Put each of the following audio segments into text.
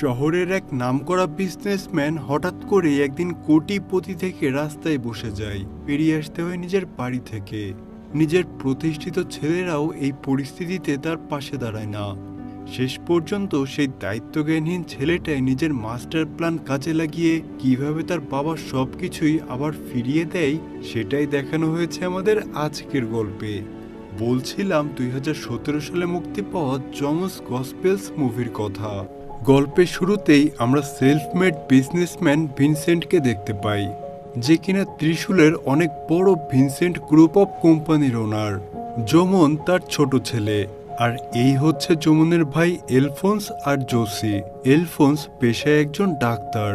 শহরের এক নামকরা বিজনেসম্যান হঠাৎ করে একদিন কোটিপতি থেকে রাস্তায় বসে যায়। বেরিয়ে আসতে হয় নিজের বাড়ি থেকে। নিজের প্রতিষ্ঠিত ছেলেরাও এই পরিস্থিতিতে তার পাশে দাঁড়ায় না। শেষ পর্যন্ত সেই দায়িত্বজ্ঞানহীন ছেলেটাই নিজের মাস্টার প্ল্যান কাজে লাগিয়ে কীভাবে তার বাবার সব কিছুই আবার ফিরিয়ে দেয়, সেটাই দেখানো হয়েছে আমাদের আজকের গল্পে। বলছিলাম দুই হাজার সতেরো সালে মুক্তি পাওয়া জমস গসপেলস মুভির কথা। গল্পের শুরুতেই আমরা সেলফ মেড বিজনেসম্যান ভিনসেন্টকে দেখতে পাই, যে কিনা ত্রিশুলের অনেক বড় ভিনসেন্ট গ্রুপ অফ কোম্পানির ওনার যমন তার ছোট ছেলে। আর এই হচ্ছে যমনের ভাই এলফোন্স আর জোসি। এলফোন্স পেশায় একজন ডাক্তার।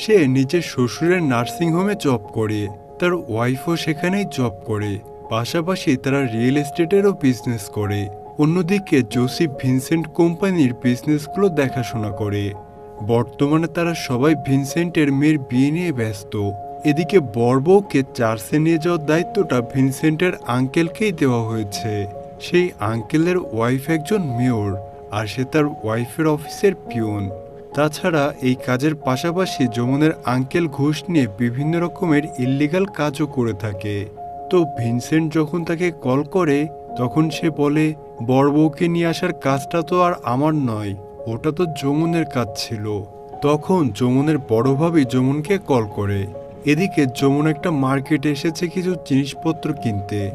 সে নিজের শ্বশুরের নার্সিংহোমে জব করে, তার ওয়াইফও সেখানেই জব করে। পাশাপাশি তারা রিয়েল এস্টেটেরও বিজনেস করে। অন্যদিকে জোসি ভিনসেন্ট কোম্পানির বিজনেসগুলো দেখাশোনা করে। বর্তমানে তারা সবাই ভিনসেন্টের মেয়ের বিয়ে নিয়ে ব্যস্ত। এদিকে বরবউকে চার্চে নিয়ে যাওয়ার দায়িত্বটা ভিনসেন্টের আঙ্কেলকেই দেওয়া হয়েছে। সেই আঙ্কেলের ওয়াইফ একজন মেয়র, আর সে তার ওয়াইফের অফিসের পিয়ন। তাছাড়া এই কাজের পাশাপাশি যমুনের আঙ্কেল ঘুষ নিয়ে বিভিন্ন রকমের ইল্লিগাল কাজও করে থাকে। তো ভিনসেন্ট যখন তাকে কল করে তখন সে বলে বড় বউকে নিয়ে আসার কাজটা তো আর আমার নয়, ওটা তো যমুনের কাজ ছিল। তখন যমুনের বড় ভাবি যমুনকে কল করে। এদিকে যমুন একটা মার্কেটে এসেছে কিছু জিনিসপত্র কিনতে।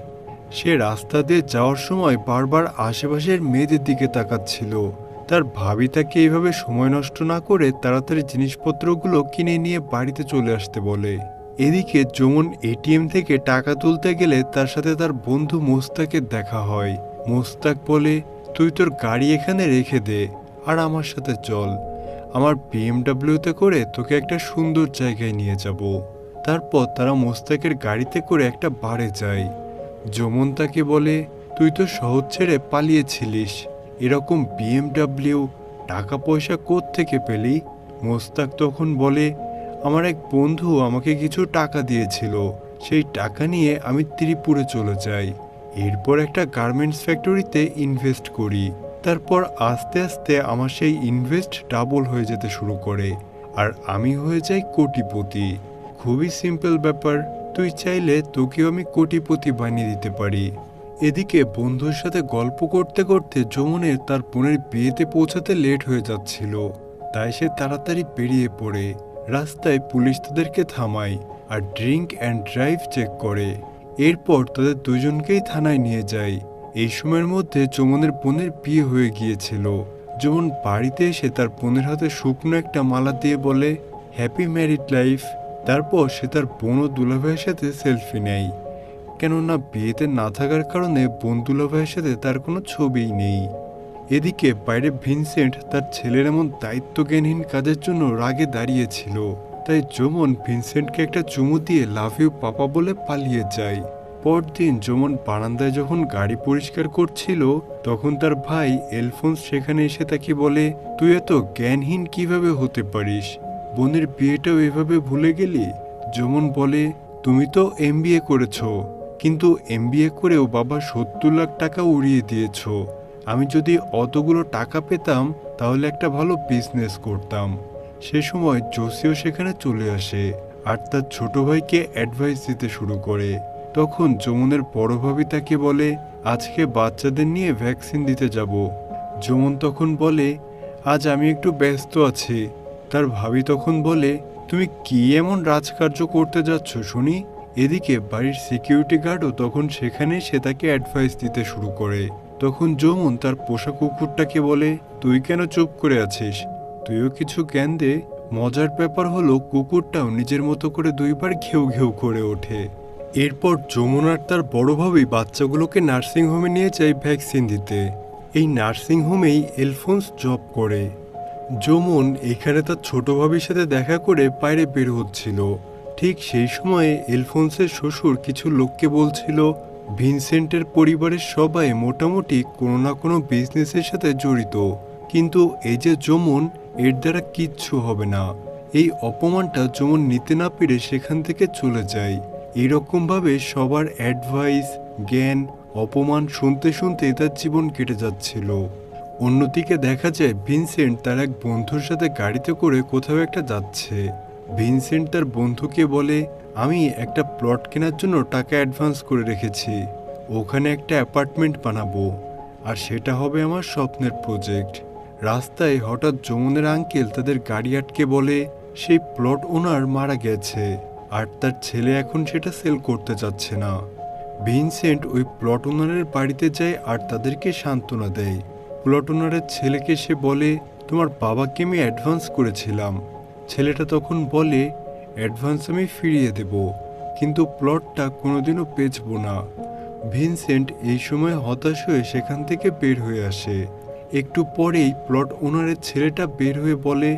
সে রাস্তা দিয়ে যাওয়ার সময় বারবার আশেপাশের মেয়েদের দিকে তাকাচ্ছিল। তার ভাবি তাকে এইভাবে সময় নষ্ট না করে তাড়াতাড়ি জিনিসপত্রগুলো কিনে নিয়ে বাড়িতে চলে আসতে বলে। এদিকে যমুন এটিএম থেকে টাকা তুলতে গেলে তার সাথে তার বন্ধু মোস্তাকের দেখা হয়। মোস্তাক বলে, তুই তোর গাড়ি এখানে রেখে দে আর আমার সাথে চল। আমার বিএমডাব্লিউতে করে তোকে একটা সুন্দর জায়গায় নিয়ে যাব। তারপর তারা মোস্তাকের গাড়িতে করে একটা বারে যায়। যমুন তাকে বলে, তুই তো শহর ছেড়ে পালিয়েছিলিস। এরকম বিএমডাব্লিউ টাকা পয়সা থেকে পেলি? মোস্তাক তখন বলে আমার এক বন্ধু আমাকে কিছু টাকা দিয়েছিল। সেই টাকা নিয়ে আমি ত্রিপুরে চলে যাই। এরপর একটা গার্মেন্টস ফ্যাক্টরিতে ইনভেস্ট করি। তারপর আস্তে আস্তে আমার সেই ইনভেস্ট ডাবল হয়ে যেতে শুরু করে। আর আমি হয়ে যাই কোটিপতি। খুবই সিম্পল ব্যাপার। তুই চাইলে তোকেও আমি কোটিপতি বানিয়ে দিতে পারি। এদিকে বন্ধুর সাথে গল্প করতে করতে যমুনের তার বোনের বিয়েতে পৌঁছাতে লেট হয়ে যাচ্ছিল। তাই সে তাড়াতাড়ি বেরিয়ে পড়ে। রাস্তায় পুলিশ তাদেরকে থামায় আর ড্রিঙ্ক অ্যান্ড ড্রাইভ চেক করে। এরপর তাদের দুজনকেই থানায় নিয়ে যায়। এই সময়ের মধ্যে যমুনের বোনের বিয়ে হয়ে গিয়েছিল। যমুন বাড়িতে এসে তার বোনের হাতে শুকনো একটা মালা দিয়ে বলে হ্যাপি ম্যারিড লাইফ তারপর সে তার বোন ও দুলাভাইয়ের সাথে সেলফি নেয়। কেননা বিয়েতে না থাকার কারণে বোন দুলাভাইয়ের সাথে তার কোনো ছবিই নেই। এদিকে বাইরে ভিনসেন্ট তার ছেলের এমন দায়িত্বজ্ঞানহীন কাজের জন্য রাগে দাঁড়িয়েছিল। তাই যমন ভিনসেন্টকে একটা চুমু দিয়ে লাভ ইউ, পাপা বলে পালিয়ে যায়। পরদিন যমন বারান্দায় যখন গাড়ি পরিষ্কার করছিল, তখন তার ভাই এলফোন্স সেখানে এসে তাকে বলে, তুই এত জ্ঞানহীন কীভাবে হতে পারিস? বোনের বিয়েটাও এভাবে ভুলে গেলি? যমন বলে, তুমি তো এমবিএ করেছ, কিন্তু এমবিএ করেও বাবা সত্তর লাখ টাকা উড়িয়ে দিয়েছ। আমি যদি অতগুলো টাকা পেতাম, তাহলে একটা ভালো বিজনেস করতাম। সে সময় জোসিও সেখানে চলে আসে আর তার ছোট ভাইকে অ্যাডভাইস দিতে শুরু করে। তখন যমুনের বড় ভাবি তাকে বলে, আজকে বাচ্চাদের নিয়ে ভ্যাকসিন দিতে যাব। যমুন তখন বলে, আজ আমি একটু ব্যস্ত আছি। তার ভাবি তখন বলে, তুমি কি এমন রাজকার্য করতে যাচ্ছ শুনি? এদিকে বাড়ির সিকিউরিটি গার্ডও তখন সেখানে সে তাকে অ্যাডভাইস দিতে শুরু করে। তখন যমুন তার পোষা কুকুরটাকে বলে, তুই কেন চুপ করে আছিস? তুইও কিছু জ্ঞান দে। মজার ব্যাপার হলো, কুকুরটাও নিজের মতো করে দুইবার ঘেউ ঘেউ করে ওঠে। এরপর যমুনার তার বড় ভাবেই বাচ্চাগুলোকে নার্সিংহোমে নিয়ে যায় ভ্যাকসিন দিতে। এই নার্সিংহোমেই এলফোন্স জব করে। যমুন এখানে তার ছোট ভাবির সাথে দেখা করে বাইরে বের হচ্ছিল। ঠিক সেই সময়ে এলফোন্সের শ্বশুর কিছু লোককে বলছিল ভিনসেন্টের পরিবারের সবাই মোটামুটি কোনো না কোনো বিজনেসের সাথে জড়িত। কিন্তু এই যে যমুন, এর দ্বারা কিচ্ছু হবে না। এই অপমানটা যমুন নিতে না পেরে সেখান থেকে চলে যায়। এরকমভাবে সবার অ্যাডভাইস জ্ঞান, অপমান শুনতে শুনতে তার জীবন কেটে যাচ্ছিল। অন্যদিকে দেখা যায়, ভিনসেন্ট তার এক বন্ধুর সাথে গাড়িতে করে কোথাও একটা যাচ্ছে। ভিনসেন্ট তার বন্ধুকে বলে, আমি একটা প্লট কেনার জন্য টাকা অ্যাডভান্স করে রেখেছি। ওখানে একটা অ্যাপার্টমেন্ট বানাবো। আর সেটা হবে আমার স্বপ্নের প্রজেক্ট। রাস্তায় হঠাৎ যমুনের আঙ্কেল তাদের গাড়ি আটকে বলে, সেই প্লট ওনার মারা গেছে, আর তার ছেলে এখন সেটা সেল করতে চাচ্ছে না। ভিনসেন্ট ওই প্লট ওনারের বাড়িতে যায় আর তাদেরকে সান্ত্বনা দেয়। প্লট ওনারের ছেলেকে সে বলে, তোমার বাবাকে আমি অ্যাডভান্স করেছিলাম। ছেলেটা তখন বলে, অ্যাডভান্স আমি ফিরিয়ে দেব, কিন্তু প্লটটা কোনোদিনও বেচবো না। ভিনসেন্ট এই সময় হতাশ হয়ে সেখান থেকে বের হয়ে আসে। একটু পরেই প্লট ওনারের ছেলেটা বের হয়ে বলে,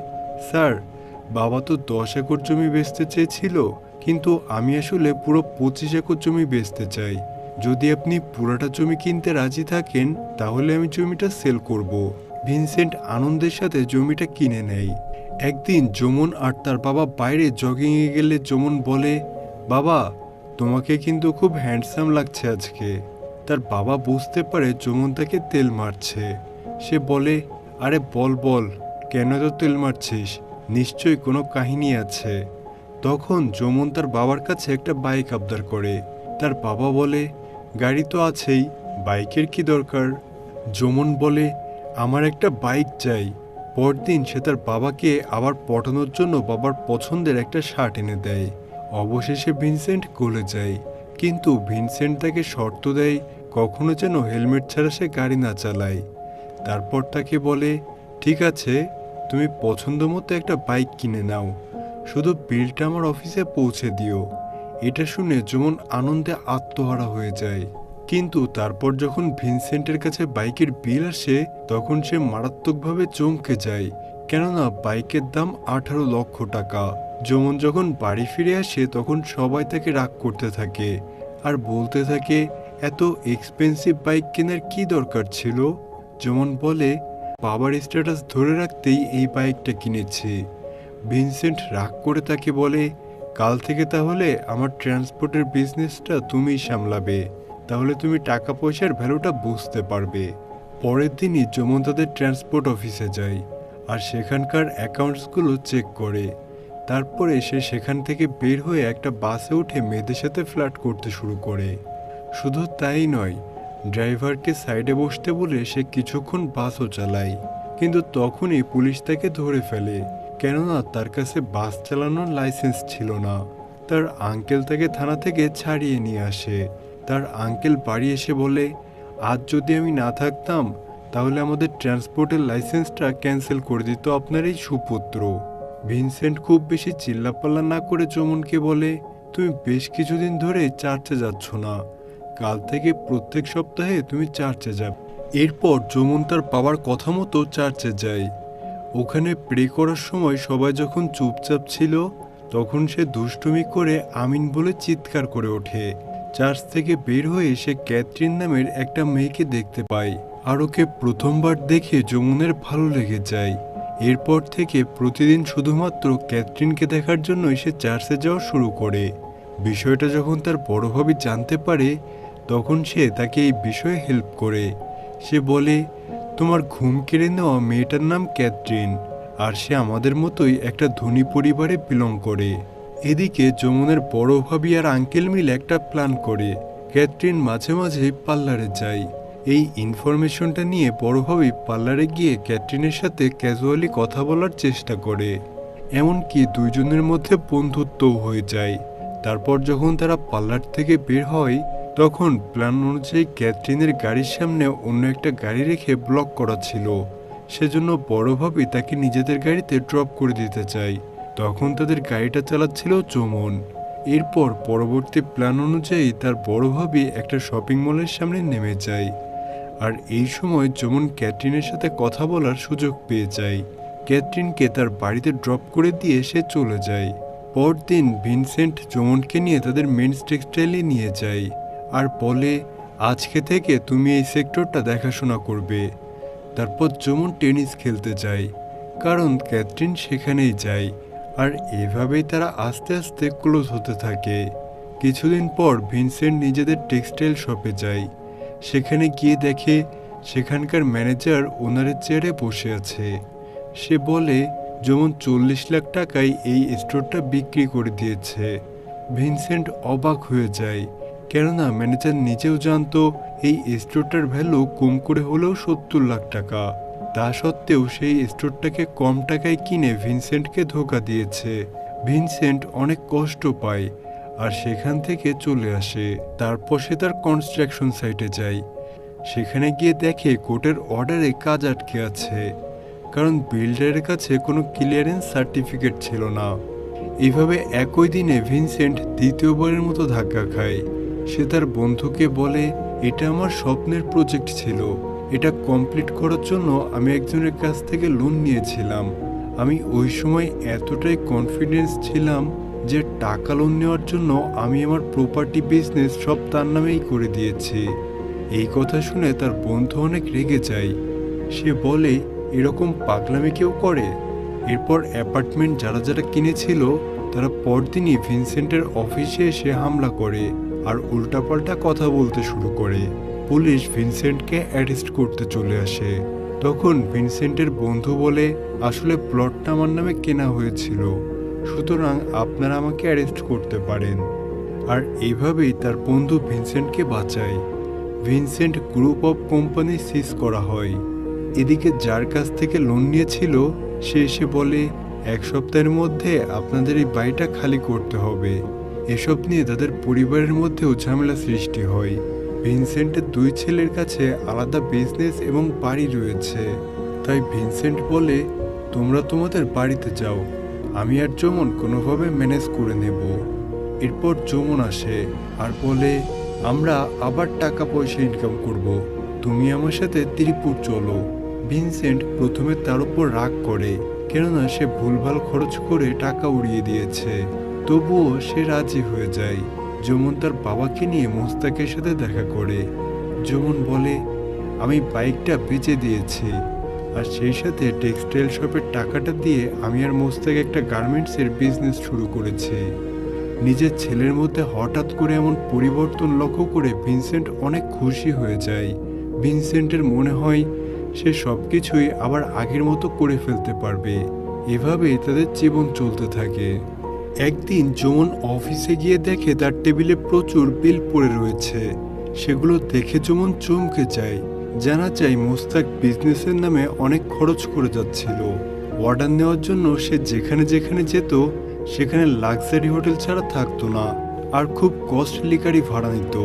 স্যার, বাবা তো দশ একর জমি বেচতে চেয়েছিল, কিন্তু আমি আসলে পুরো পঁচিশ একর জমি বেচতে চাই। যদি আপনি পুরোটা জমি কিনতে রাজি থাকেন, তাহলে আমি জমিটা সেল করব। ভিনসেন্ট আনন্দের সাথে জমিটা কিনে নেয়। একদিন যমুন আর তার বাবা বাইরে জগিংয়ে গেলে যমুন বলে, বাবা, তোমাকে কিন্তু খুব হ্যান্ডসাম লাগছে আজকে। তার বাবা বুঝতে পারে যমুন তাকে তেল মারছে। সে বলে, আরে বল বল, কেন তো তেল মারছিস? নিশ্চয়ই কোনো কাহিনী আছে। তখন যমুন তার বাবার কাছে একটা বাইক আবদার করে। তার বাবা বলে, গাড়ি তো আছেই বাইকের কি দরকার? যমুন বলে, আমার একটা বাইক চাই। পরদিন সে তার বাবাকে আবার পটানোর জন্য বাবার পছন্দের একটা শার্ট এনে দেয়। অবশেষে ভিনসেন্ট গলে যায়। কিন্তু ভিনসেন্ট তাকে শর্ত দেয় কখনো যেন হেলমেট ছাড়া সে গাড়ি না চালায়। তারপর তাকে বলে, ঠিক আছে, তুমি পছন্দ মতো একটা বাইক কিনে নাও। শুধু বিলটা আমার অফিসে পৌঁছে দিও। এটা শুনে যেমন আনন্দে আত্মহারা হয়ে যায়। কিন্তু তারপর যখন ভিনসেন্টের কাছে বাইকের বিল আসে, তখন সে মারাত্মকভাবে চমকে যায়। কেননা বাইকের দাম আঠারো লক্ষ টাকা। যেমন যখন বাড়ি ফিরে আসে, তখন সবাই তাকে রাগ করতে থাকে। আর বলতে থাকে, এত এক্সপেন্সিভ বাইক কেনার কি দরকার ছিল? যেমন বলে, বাবার স্ট্যাটাস ধরে রাখতেই এই বাইকটা কিনেছি। ভিনসেন্ট রাগ করে তাকে বলে, কাল থেকে তাহলে আমার ট্রান্সপোর্টের বিজনেসটা তুমিই সামলাবে। তাহলে তুমি টাকা পয়সার ভ্যালুটা বুঝতে পারবে। পরের দিনই যমন তাদের ট্রান্সপোর্ট অফিসে যায় আর সেখানকার অ্যাকাউন্টসগুলো চেক করে। তারপরে সে সেখান থেকে বের হয়ে একটা বাসে উঠে মেয়েদের সাথে ফ্ল্যাট করতে শুরু করে। শুধু তাই নয়, ড্রাইভারকে সাইডে বসতে বলে সে কিছুক্ষণ বাসও চালায়, কিন্তু তখনই পুলিশ তাকে ধরে ফেলে, কেননা তার কাছে বাস চালানোর লাইসেন্স ছিল না। তার আঙ্কেল তাকে থানা থেকে ছাড়িয়ে নিয়ে আসে। তার আঙ্কেল বাড়ি এসে বলে, আজ যদি আমি না থাকতাম, তাহলে আমাদের ট্রান্সপোর্টের লাইসেন্সটা ক্যান্সেল করে দিত আপনার এই সুপুত্র। ভিনসেন্ট খুব বেশি চিল্লাপাল্লা না করে চমনকে বলে, তুমি বেশ কিছুদিন ধরে চার্চে যাচ্ছ না। কাল থেকে প্রত্যেক সপ্তাহে তুমি চার্চে যাবে। এরপর যমুন তার বাবার কথা মতো চার্চে যায়। ওখানে প্রে করার সময় সবাই যখন চুপচাপ ছিল, তখন সে দুষ্টুমি করে আমিন বলে চিৎকার করে ওঠে। চার্চ থেকে বের হয়ে সে ক্যাথরিন নামের একটা মেয়েকে দেখতে পায় আর ওকে প্রথমবার দেখে যমুনের ভালো লেগে যায়। এরপর থেকে প্রতিদিন শুধুমাত্র ক্যাথরিনকে দেখার জন্যই সে চার্চে যাওয়া শুরু করে। বিষয়টা যখন তার বড়ভাবে জানতে পারে, তখন সে তাকে এই বিষয়ে হেল্প করে। সে বলে, তোমার ঘুম কেড়ে নেওয়া মেয়েটার নাম ক্যাথরিন, আর সে আমাদের মতোই একটা ধনী পরিবারে বিলং করে। এদিকে যমুনের বড় ভাবি আর আঙ্কেল মিল একটা প্ল্যান করে। ক্যাথরিন মাঝে মাঝে পার্লারে যায়। এই ইনফরমেশনটা নিয়ে বড় ভাবি পার্লারে গিয়ে ক্যাথরিনের সাথে ক্যাজুয়ালি কথা বলার চেষ্টা করে। এমনকি দুইজনের মধ্যে বন্ধুত্বও হয়ে যায়। তারপর যখন তারা পার্লার থেকে বের হয়, তখন প্ল্যান অনুযায়ী ক্যাথরিনের গাড়ির সামনে অন্য একটা গাড়ি রেখে ব্লক করা ছিল। সেজন্য বড়ভাবে তাকে নিজেদের গাড়িতে ড্রপ করে দিতে চায়। তখন তাদের গাড়িটা চালাচ্ছিল চমন। এরপর পরবর্তী প্ল্যান অনুযায়ী তার বড়ভাবে একটা শপিং মলের সামনে নেমে যায়। আর এই সময় যমন ক্যাটরিনের সাথে কথা বলার সুযোগ পেয়ে যায়। ক্যাটরিনকে তার বাড়িতে ড্রপ করে দিয়ে সে চলে যায়। পরদিন ভিনসেন্ট যমনকে নিয়ে তাদের মেন্স টেক্সটাইলে নিয়ে যায়। আর বলে, আজকে থেকে তুমি এই সেক্টরটা দেখাশোনা করবে। তারপর যমন টেনিস খেলতে যায়, কারণ ক্যাথরিন সেখানেই যায়। আর এভাবেই তারা আস্তে আস্তে ক্লোজ হতে থাকে। কিছুদিন পর ভিনসেন্ট নিজেদের টেক্সটাইল শপে যায়। সেখানে গিয়ে দেখে সেখানকার ম্যানেজার ওনারের চেয়ারে বসে আছে। সে বলে, যেমন চল্লিশ লাখ টাকায় এই স্টোরটা বিক্রি করে দিয়েছে। ভিনসেন্ট অবাক হয়ে যায়। কেননা ম্যানেজার নিজেও জানতো, এই স্টোরটার ভ্যালু কম করে হলেও সত্তর লাখ টাকা। তা সত্ত্বেও সেই স্টোরটাকে কম টাকায় কিনে ভিনসেন্টকে ধোকা দিয়েছে। ভিনসেন্ট অনেক কষ্ট পায় আর সেখান থেকে চলে আসে। তারপর সে তার কনস্ট্রাকশন সাইটে যায়। সেখানে গিয়ে দেখে কোর্টের অর্ডারে কাজ আটকে আছে। কারণ বিল্ডারের কাছে কোনো ক্লিয়ারেন্স সার্টিফিকেট ছিল না। এইভাবে একই দিনে ভিনসেন্ট দ্বিতীয়বারের মতো ধাক্কা খায়। সে তার বন্ধুকে বলে, এটা আমার স্বপ্নের প্রজেক্ট ছিল। এটা কমপ্লিট করার জন্য আমি একজনের কাছ থেকে লোন নিয়েছিলাম। আমি ওই সময় এতটাই কনফিডেন্স ছিলাম যে টাকা লোন নেওয়ার জন্য আমি আমার প্রপার্টি বিজনেস সব তার নামেই করে দিয়েছি। এই কথা শুনে তার বন্ধু অনেক রেগে যায়। সে বলে, এরকম পাগলামি কেউ করে? এরপর অ্যাপার্টমেন্ট যারা যারা কিনেছিল, তারা পরদিনই ভিনসেন্টের অফিসে এসে হামলা করে আর উল্টাপাল্টা কথা বলতে শুরু করে। পুলিশ ভিনসেন্টকে অ্যারেস্ট করতে চলে আসে। তখন ভিনসেন্টের বন্ধু বলে, আসলে প্লটটা আমার নামে কেনা হয়েছিল, সুতরাং আপনারা আমাকে অ্যারেস্ট করতে পারেন। আর এইভাবেই তার বন্ধু ভিনসেন্টকে বাঁচায়। Vincent group of company seize করা হয়। এদিকে যার কাছ থেকে লোন নিয়েছিল, সে এসে বলে, এক সপ্তাহের মধ্যে আপনাদের এই বাড়িটা খালি করতে হবে। এসব নিয়ে তাদের পরিবারের মধ্যেও ঝামেলা সৃষ্টি হয়। ভিনসেন্টের দুই ছেলের কাছে আলাদা বিজনেস এবং বাড়ি রয়েছে। তাই ভিনসেন্ট বলে, তোমরা তোমাদের বাড়িতে যাও, আমি আর যমন কোনোভাবে ম্যানেজ করে নেব। এরপর যমন আসে আর বলে, আমরা আবার টাকা পয়সা ইনকাম করব। তুমি আমার সাথে ত্রিপুর চলো। ভিনসেন্ট প্রথমে তার উপর রাগ করে, কেননা সে ভুলভাল খরচ করে টাকা উড়িয়ে দিয়েছে। তবুও সে রাজি হয়ে যায়। যেমন তার বাবাকে নিয়ে মোস্তাকের সাথে দেখা করে। যেমন বলে, আমি বাইকটা বেচে দিয়েছি। আর সেই সাথে টেক্সটাইল শপের টাকাটা দিয়ে আমি আর মোস্তাক একটা গার্মেন্টসের বিজনেস শুরু করেছি। নিজের ছেলের মধ্যে হঠাৎ করে এমন পরিবর্তন লক্ষ্য করে ভিনসেন্ট অনেক খুশি হয়ে যায়। ভিনসেন্টের মনে হয়, সে সব কিছুই আবার আগের মতো করে ফেলতে পারবে। এভাবেই তাদের জীবন চলতে থাকে। একদিন যমন অফিসে গিয়ে দেখে তার টেবিলে প্রচুর বিল পড়ে রয়েছে। সেগুলো দেখে যমন চমকে যায়। জানা চাই মোস্তাক বিজনেসের নামে অনেক খরচ করে যাচ্ছিল। অর্ডার নেওয়ার জন্য সে যেখানে যেখানে যেত, সেখানে লাক্সারি হোটেল ছাড়া থাকতো না আর খুব কস্টলি গাড়ি ভাড়া নিত।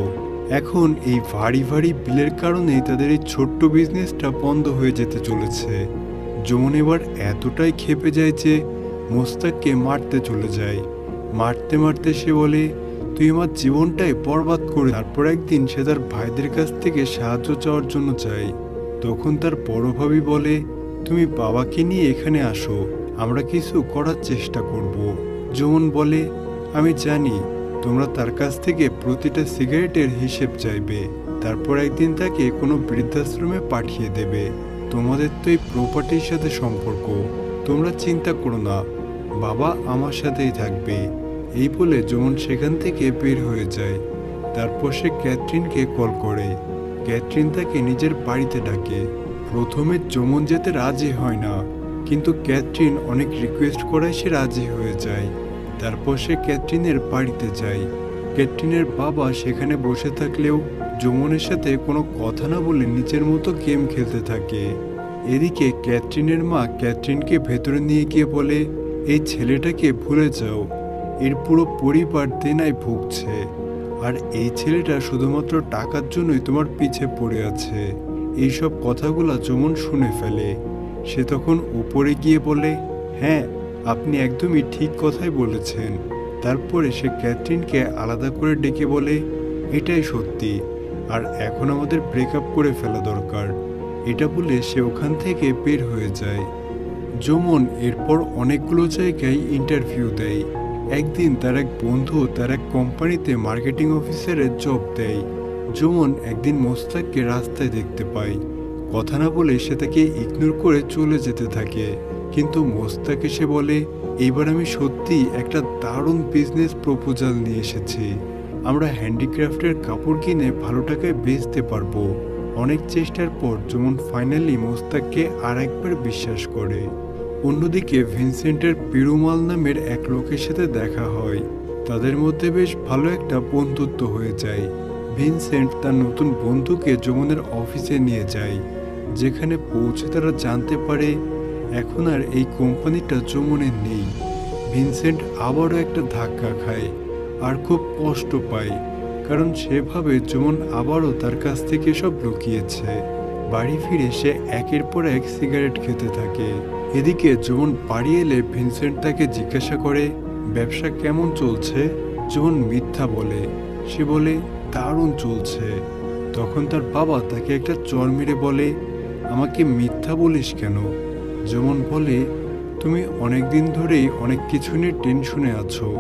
এখন এই ভারী ভারী বিলের কারণেই তাদের এই ছোট্ট বিজনেসটা বন্ধ হয়ে যেতে চলেছে। যমন এবার এতটাই খেপে যায় যে মোস্তাককে মারতে চলে যায়। মারতে মারতে সে বলে, তুই আমার জীবনটাই বরবাদ করে তারপর একদিন সে তার ভাইদের কাছ থেকে সাহায্য চাওয়ার জন্য চায় তখন তার বড় ভাবি বলে, তুমি বাবাকে নিয়ে এখানে আসো, আমরা কিছু করার চেষ্টা করব। যমন বলে, আমি জানি, তোমরা তার কাছ থেকে প্রতিটা সিগারেটের হিসেব চাইবে। তারপর একদিন তাকে কোনো বৃদ্ধাশ্রমে পাঠিয়ে দেবে। তোমাদের তো এই প্রপার্টির সাথে সম্পর্ক। তোমরা চিন্তা করো না বাবা আমার সাথেই থাকবে। এই বলে যমন সেখান থেকে বের হয়ে যায়। তারপর সে ক্যাথরিনকে কল করে। ক্যাথরিন তাকে নিজের বাড়িতে ডাকে। প্রথমে যমন যেতে রাজি হয় না, কিন্তু ক্যাথরিন অনেক রিকোয়েস্ট করায় সে রাজি হয়ে যায়। তারপর সে ক্যাথরিনের বাড়িতে যায়। ক্যাথরিনের বাবা সেখানে বসে থাকলেও যমনের সাথে কোনো কথা না বলে নিজের মতো গেম খেলতে থাকে। এদিকে ক্যাথরিনের মা ক্যাথরিনকে ভেতরে নিয়ে গিয়ে বলে এই ছেলেটাকে ভুলে যাও। এর পুরো পরিবার দেনায় ভুগছে। আর এই ছেলেটা শুধুমাত্র টাকার জন্যই তোমার পিছে পড়ে আছে। এইসব কথাগুলো যমন শুনে ফেলে। সে তখন উপরে গিয়ে বলে হ্যাঁ আপনি একদমই ঠিক কথাই বলেছেন। তারপরে সে ক্যাথরিনকে আলাদা করে ডেকে বলে, এটাই সত্যি। আর এখন আমাদের ব্রেকআপ করে ফেলা দরকার। এটা বলে সে ওখান থেকে বের হয়ে যায়। যমন এরপর অনেকগুলো জায়গায় ইন্টারভিউ দেয়। একদিন তার এক বন্ধু তার এক কোম্পানিতে মার্কেটিং অফিসারের জব দেয়। যমন একদিন মোস্তাককে রাস্তায় দেখতে পায়। কথা না বলে সে তাকে ইগনোর করে চলে যেতে থাকে। কিন্তু মোস্তাক এসে বলে এইবার আমি সত্যি একটা দারুণ বিজনেস প্রপোজাল নিয়ে এসেছি। আমরা হ্যান্ডিক্রাফটের কাপড় কিনে ভালো টাকায় বেচতে পারব। অনেক চেষ্টার পর যেমন ফাইনালি মোস্তাককে আর একবার বিশ্বাস করে। অন্যদিকে ভিনসেন্টের পেরুমাল নামের এক লোকের সাথে দেখা হয়। তাদের মধ্যে বেশ ভালো একটা বন্ধুত্ব হয়ে যায়। ভিনসেন্ট তার নতুন বন্ধুকে যমুনের অফিসে নিয়ে যায়, যেখানে পৌঁছে তারা জানতে পারে এখন আর এই কোম্পানিটা যমুনের নেই। ভিনসেন্ট আবারও একটা ধাক্কা খায় আর খুব কষ্ট পায়, কারণ সেভাবে যেমন আবারও তার কাছ থেকে সব লুকিয়েছে। বাড়ি ফিরে সে একের পর এক সিগারেট খেতে থাকে। এদিকে যেমন বাড়ি এলে ভিনসেন্ট তাকে জিজ্ঞাসা করে, ব্যবসা কেমন চলছে? যেমন মিথ্যা বলে, সে বলে, দারুণ চলছে। তখন তার বাবা তাকে একটা চর মেরে বলে, আমাকে মিথ্যা বলিস কেন? যেমন বলে, তুমি অনেক দিন ধরেই অনেক কিছু নিয়ে টেনশনে আছো।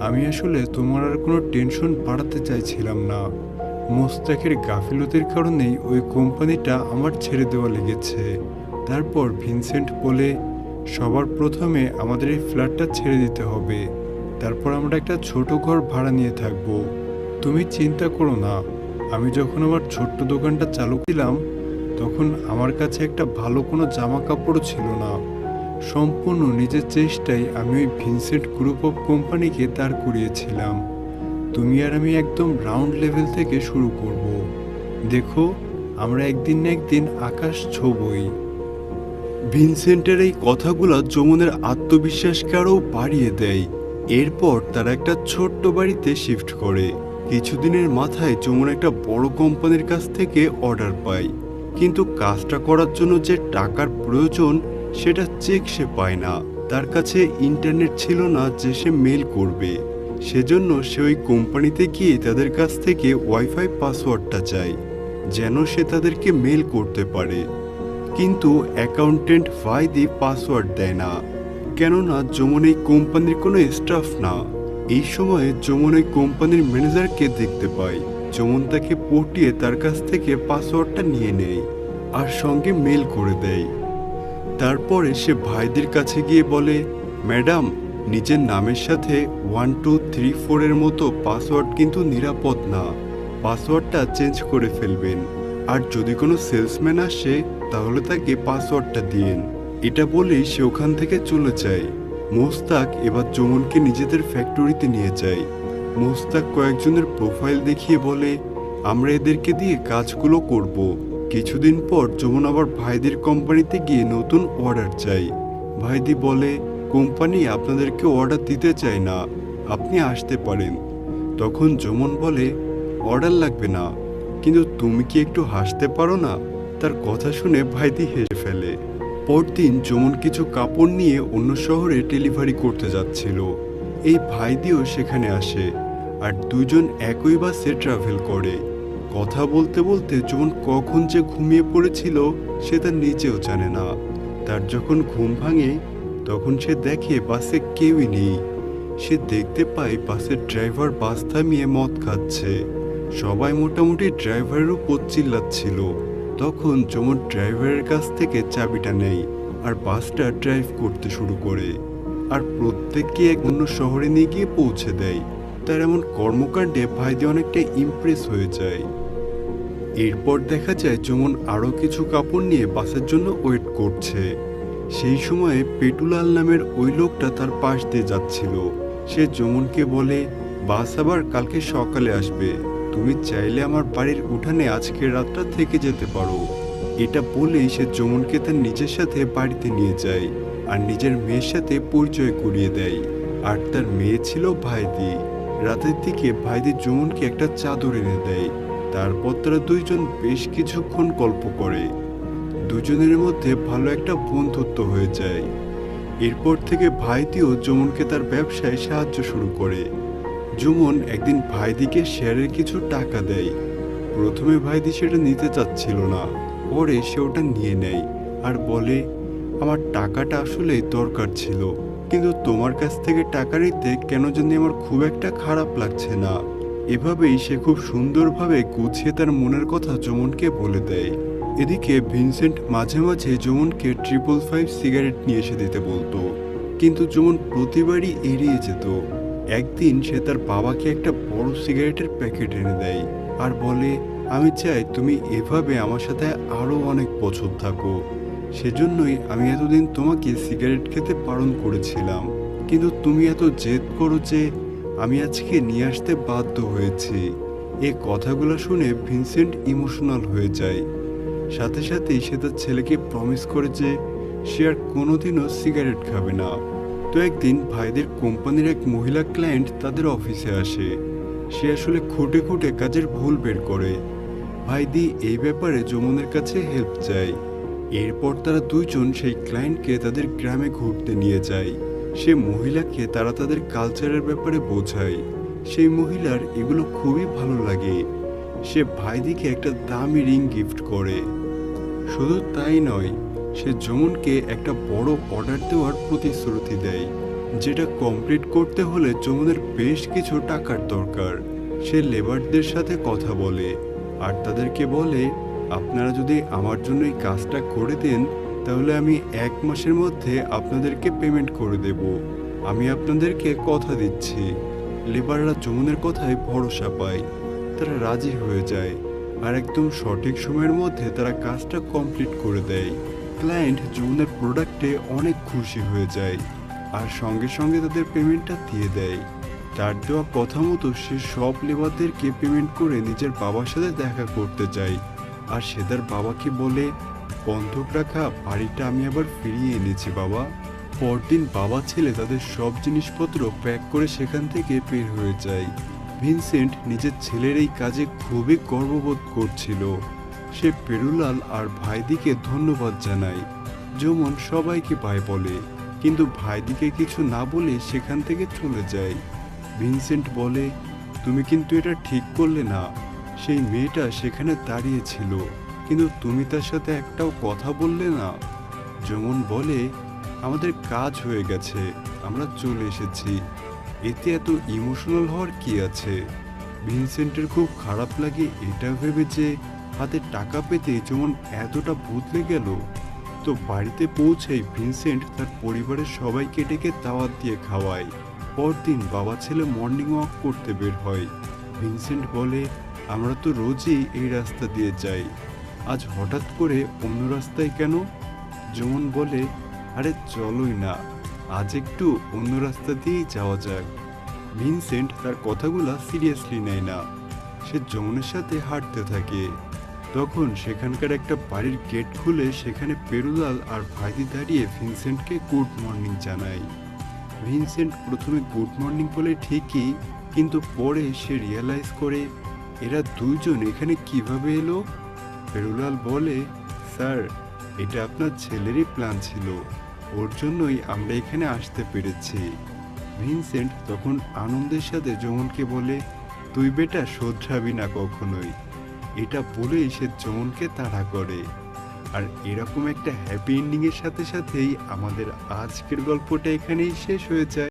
আমি আসলে তোমার আর কোনো টেনশন বাড়াতে চাইছিলাম না। মোস্তাকের গাফিলতির কারণেই ওই কোম্পানিটা আমার ছেড়ে দেওয়া লেগেছে। তারপর ভিনসেন্ট বলে, সবার প্রথমে আমাদের এই ফ্ল্যাটটা ছেড়ে দিতে হবে। তারপর আমরা একটা ছোট ঘর ভাড়া নিয়ে থাকব। তুমি চিন্তা করো না। আমি যখন আমার ছোট্ট দোকানটা চালু দিলাম তখন আমার কাছে একটা ভালো কোনো জামা কাপড়ও ছিল না। সম্পূর্ণ নিজের চেষ্টায় আমি ওই ভিনসেন্ট গ্রুপ অফ কোম্পানিকে দাঁড় করিয়েছিলাম। তুমি আর আমি একদম রাউন্ড লেভেল থেকে শুরু করব। দেখো, আমরা একদিন না একদিন আকাশ ছোবই। ভিনসেন্টের এই কথাগুলো যমুনের আত্মবিশ্বাসকে আরও বাড়িয়ে দেয়। এরপর তারা একটা ছোট্ট বাড়িতে শিফট করে। কিছুদিনের মাথায় যমুন একটা বড় কোম্পানির কাছ থেকে অর্ডার পায়। কিন্তু কাজটা করার জন্য যে টাকার প্রয়োজন, সেটা চেক সে পায় না। তার কাছে ইন্টারনেট ছিল না যে সে মেল করবে। সেজন্য সে ওই কোম্পানিতে গিয়ে তাদের কাছ থেকে ওয়াইফাই পাসওয়ার্ডটা চায়, যেন সে তাদেরকে মেল করতে পারে। কিন্তু অ্যাকাউন্টেন্ট ভাইদি পাসওয়ার্ড দেয় না। কেননা যমুন এই কোম্পানির কোনো স্টাফ না। এই সময়ে যমুন ওই কোম্পানির ম্যানেজারকে দেখতে পায় যমুন তাকে পটিয়ে তার কাছ থেকে পাসওয়ার্ডটা নিয়ে নেয় আর সঙ্গে মেল করে দেয়। তারপরে সে ভাইদের কাছে গিয়ে বলে, ম্যাডাম, নিজের নামের সাথে ওয়ান, টু, থ্রি ফোরের মতো পাসওয়ার্ড কিন্তু নিরাপদ না। পাসওয়ার্ডটা চেঞ্জ করে ফেলবেন। আর যদি কোনো সেলসম্যান আসে তাহলে তাকে পাসওয়ার্ডটা দিয়েন। এটা বলেই সে ওখান থেকে চলে যায়। মোস্তাক এবার যমুনকে নিজেদের ফ্যাক্টরিতে নিয়ে যায়। মোস্তাক কয়েকজনের প্রোফাইল দেখিয়ে বলে, আমরা এদেরকে দিয়ে কাজগুলো করব। কিছুদিন পর যমুন আবার ভাইদের কোম্পানিতে গিয়ে নতুন অর্ডার চাই ভাইদি বলে, কোম্পানি আপনাদেরকে অর্ডার দিতে চায় না, আপনি আসতে পারেন। তখন যমুন বলে অর্ডার লাগবে না, কিন্তু তুমি কি একটু হাসতে পারো না? তার কথা শুনে ভাইদি হেসে ফেলে। পরদিন যমুন কিছু কাপড় নিয়ে অন্য শহরে ডেলিভারি করতে যাচ্ছিল। এই ভাইদিও সেখানে আসে আর দুজন একই বাসে ট্রাভেল করে। কথা বলতে বলতে যমুন কখন যে ঘুমিয়ে পড়েছিল সে তার নিজেও জানে না। তার যখন ঘুম ভাঙে, তখন সে দেখে বাসে কেউই নেই। সে দেখতে পায় বাসের ড্রাইভার বাস থামিয়ে মদ খাচ্ছে। সবাই মোটামুটি ড্রাইভারের উপর চিল্লাচ্ছিল। তখন যমুন ড্রাইভারের কাছ থেকে চাবিটা নেয় আর বাসটা ড্রাইভ করতে শুরু করে। আর প্রত্যেককে এক অন্য শহরে নিয়ে গিয়ে পৌঁছে দেয়। তার এমন কর্মকাণ্ডে ভাইদি অনেকটা ইমপ্রেস হয়ে যায়। এরপর দেখা যায় যমুন আরও কিছু কাপড় নিয়ে বাসের জন্য ওয়েট করছে। সেই সময়ে পেটুলাল নামের ওই লোকটা তার পাশ দিয়ে যাচ্ছিল। সে যমুনকে বলে, বাস আবার কালকে সকালে আসবে। তুমি চাইলে আমার বাড়ির উঠানে আজকের রাতটা থেকে যেতে পারো। এটা বলেই সে যমুনকে তার নিজের সাথে বাড়িতে নিয়ে যায় আর নিজের মেয়ের সাথে পরিচয় করিয়ে দেয়। আর তার মেয়ে ছিল ভাইদি। রাতের দিকে ভাইদি যমুনকে একটা চাদর এনে দেয়। তারপর তারা দুইজন বেশ কিছুক্ষণ গল্প করে। দুজনের মধ্যে ভালো একটা বন্ধুত্ব হয়ে যায়। এরপর থেকে ভাইদিও যমনকে তার ব্যবসায় সাহায্য শুরু করে। যমুন একদিন ভাইদিকে শেয়ারের কিছু টাকা দেয়। প্রথমে ভাইদি সেটা নিতে চাচ্ছিল না। পরে সে ওটা নিয়ে নেয় আর বলে, আমার টাকাটা আসলে দরকার ছিল, কিন্তু তোমার কাছ থেকে টাকা নিতে কেন জানি আমার খুব একটা খারাপ লাগছে না। এভাবেই সে খুব সুন্দরভাবে গুছিয়ে তার মনের কথা যমুনকে বলে দেয়। এদিকে ভিনসেন্ট মাঝে মাঝে যমুনকে ট্রিপল ফাইভ সিগারেট নিয়ে এসে দিতে বলতো, কিন্তু যমুন প্রতিবারই এড়িয়ে যেত। একদিন সে তার বাবাকে একটা বড় সিগারেটের প্যাকেট এনে দেয় আর বলে, আমি চাই তুমি এভাবে আমার সাথে আরও অনেক বছর থাকো। সেজন্যই আমি এতদিন তোমাকে সিগারেট খেতে বারণ করেছিলাম। কিন্তু তুমি এত জেদ করো যে আমি আজকে নিয়ে আসতে বাধ্য হয়েছি। এ কথাগুলো শুনে ভিনসেন্ট ইমোশনাল হয়ে যায়। সাথে সাথেই সে তার ছেলেকে প্রমিস করে যে সে আর কোনোদিনও সিগারেট খাবে না। তো একদিন ভাইদের কোম্পানির এক মহিলা ক্লায়েন্ট তাদের অফিসে আসে। সে আসলে খুঁটে খুঁটে কাজের ভুল বের করে। ভাইদি এই ব্যাপারে যমুনের কাছে হেল্প চায়। এরপর তারা দুইজন সেই ক্লায়েন্টকে তাদের গ্রামে ঘুরতে নিয়ে যায়। সে মহিলাকে তারা তাদের কালচারের ব্যাপারে বোঝায়। সেই মহিলার এগুলো খুবই ভালো লাগে। সে ভাইদিকে একটা দামি রিং গিফট করে। শুধু তাই নয় সে যমুনকে একটা বড় অর্ডার দেওয়ার প্রতিশ্রুতি দেয়, যেটা কমপ্লিট করতে হলে যমুনের বেশ কিছু টাকার দরকার। সে লেবারদের সাথে কথা বলে, আর তাদেরকে বলে, আপনারা যদি আমার জন্য এই কাজটা করে দেন, তাহলে আমি এক মাসের মধ্যে আপনাদেরকে পেমেন্ট করে দেব। আমি আপনাদেরকে কথা দিচ্ছি। লেবাররা যমুনের কথায় ভরসা পায়। তারা রাজি হয়ে যায়, আর একদম সঠিক সময়ের মধ্যে তারা কাজটা কমপ্লিট করে দেয়। ক্লায়েন্ট যমুনের প্রোডাক্টে অনেক খুশি হয়ে যায় আর সঙ্গে সঙ্গে তাদের পেমেন্টটা দিয়ে দেয়। তার দেওয়া কথা মতো সে সব লেবারদেরকে পেমেন্ট করে নিজের বাবার সাথে দেখা করতে যায়। আর সে তার বাবাকে বলে, বন্ধক রাখা, বাড়িটা আমি আবার ফিরিয়ে এনেছি বাবা। পরদিন বাবা ছেলে তাদের সব জিনিসপত্র প্যাক করে সেখান থেকে বের হয়ে যায়। ভিনসেন্ট নিজের ছেলের এই কাজে খুবই গর্ববোধ করছিল। সে পেরুলাল আর ভাইদিকে ধন্যবাদ জানায়। যেমন সবাইকে পায় বলে, কিন্তু ভাইদিকে কিছু না বলে সেখান থেকে চলে যায়। ভিনসেন্ট বলে, তুমি কিন্তু এটা ঠিক করলে না। সেই মেয়েটা সেখানে দাঁড়িয়ে ছিল, কিন্তু তুমি তার সাথে একটাও কথা বললে না। যেমন বলে, আমাদের কাজ হয়ে গেছে, আমরা চলে এসেছি। এতে এত ইমোশনাল হওয়ার কি আছে? ভিনসেন্টের খুব খারাপ লাগে এটা ভেবে যে হাতে টাকা পেতে যেমন এতটা বদলে গেল, তো বাড়িতে পৌঁছেই ভিনসেন্ট তার পরিবারের সবাইকে ডেকে দাওয়াত দিয়ে খাওয়ায়। পরদিন বাবা ছেলে মর্নিং ওয়াক করতে বের হয়। ভিনসেন্ট বলে, আমরা তো রোজই এই রাস্তা দিয়ে যাই। আজ হঠাৎ করে অন্য রাস্তায় কেন? যেমন বলে, আরে চলোই না, আজ একটু অন্য রাস্তা দিয়েই যাওয়া যাক। ভিনসেন্ট তার কথাগুলো সিরিয়াসলি নেয় না। সে যমুনের সাথে হাঁটতে থাকে। তখন সেখানকার একটা বাড়ির গেট খুলে সেখানে পেরুলাল আর ভাইদি দাঁড়িয়ে ভিনসেন্টকে গুড মর্নিং জানায়। ভিনসেন্ট প্রথমে গুড মর্নিং বলে ঠিকই, কিন্তু পরে সে রিয়ালাইজ করে, এরা দুইজন এখানে কীভাবে এলো? পেরুলাল বলে, স্যার, এটা আপনার ছেলেরই প্ল্যান ছিল। ওর জন্যই আমরা এখানে আসতে পেরেছি। ভিনসেন্ট তখন আনন্দের সাথে যমনকে বলে, তুই বেটা শোধরাবি না কখনোই। এটা বলে এসে জনকে তাড়া করে। আর এরকম একটা হ্যাপি এন্ডিংয়ের সাথে সাথেই আমাদের আজকের গল্পটা এখানেই শেষ হয়ে যায়।